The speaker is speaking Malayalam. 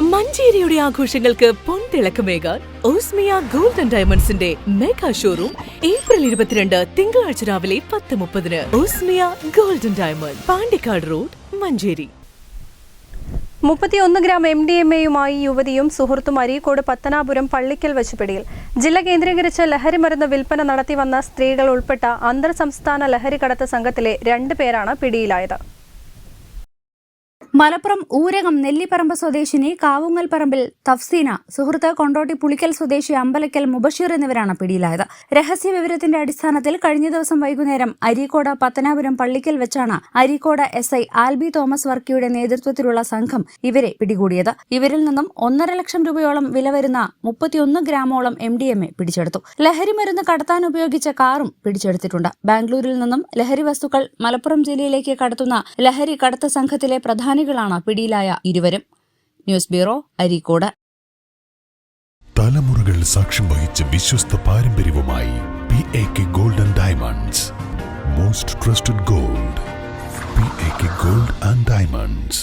മഞ്ചേരിയുടെ ആഘോഷങ്ങൾക്ക് പൊൻതിളക്കമേകാൻ ഓസ്മിയ ഗോൾഡൻ ഡയമണ്ട്സിന്റെ മെഗാ ഷോറൂം ഏപ്രിൽ ഇരുപത്തിരണ്ട് തിങ്കളാഴ്ച രാവിലെ പത്ത് മുപ്പതിന്. Osmiya Golden Diamond Pandikkad road Manjeri. മുപ്പത്തിയൊന്ന് ഗ്രാം എം ഡി എം എയുമായി യുവതിയും സുഹൃത്തും അരീക്കോട് പത്തനാപുരം പള്ളിക്കൽ വെച്ച് പിടിയിൽ ജില്ല കേന്ദ്രീകരിച്ച് ലഹരി മരുന്ന് വിൽപ്പന നടത്തി വന്ന സ്ത്രീകൾ ഉൾപ്പെട്ട അന്തർ സംസ്ഥാന ലഹരി കടത്ത് സംഘത്തിലെ രണ്ടു പേരാണ് പിടിയിലായത്. മലപ്പുറം ഊരകം നെല്ലിപ്പറമ്പ് സ്വദേശിനി കാവുങ്ങൽ പറമ്പിൽ തഫ്സീന. സുഹൃത്ത് കൊണ്ടോട്ടി പുളിക്കൽ സ്വദേശി അമ്പലക്കൽ മുബഷീർ എന്നിവരാണ് പിടിയിലായത്. രഹസ്യ വിവരത്തിന്റെ അടിസ്ഥാനത്തിൽ കഴിഞ്ഞ ദിവസം വൈകുന്നേരം അരീക്കോട് പത്തനാപുരം പള്ളിക്കൽ വെച്ചാണ് അരീക്കോട് എസ് ഐ ആൽബി തോമസ് വർക്കിയുടെ നേതൃത്വത്തിലുള്ള സംഘം ഇവരെ പിടികൂടിയത്. ഇവരിൽ നിന്നും ഒന്നര ലക്ഷം രൂപയോളം വില വരുന്ന മുപ്പത്തിയൊന്ന് ഗ്രാമോളം എം ഡി എം എ പിടിച്ചെടുത്തു. ലഹരി മരുന്ന് കടത്താൻ ഉപയോഗിച്ച കാറും പിടിച്ചെടുത്തിട്ടുണ്ട്. ബാംഗ്ലൂരിൽ നിന്നും ലഹരി വസ്തുക്കൾ മലപ്പുറം ജില്ലയിലേക്ക് കടത്തുന്ന ലഹരി കടത്ത സംഘത്തിലെ പ്രധാനികളാണ് പിടിയിലായ ഇരുവരും. News bureau Areekode. തലമുറകൾ സാക്ഷ്യം വഹിച്ച വിശ്വസ്ത പാരമ്പര്യവുമായി P A K Golden Diamonds. Most trusted gold P A K gold and diamonds.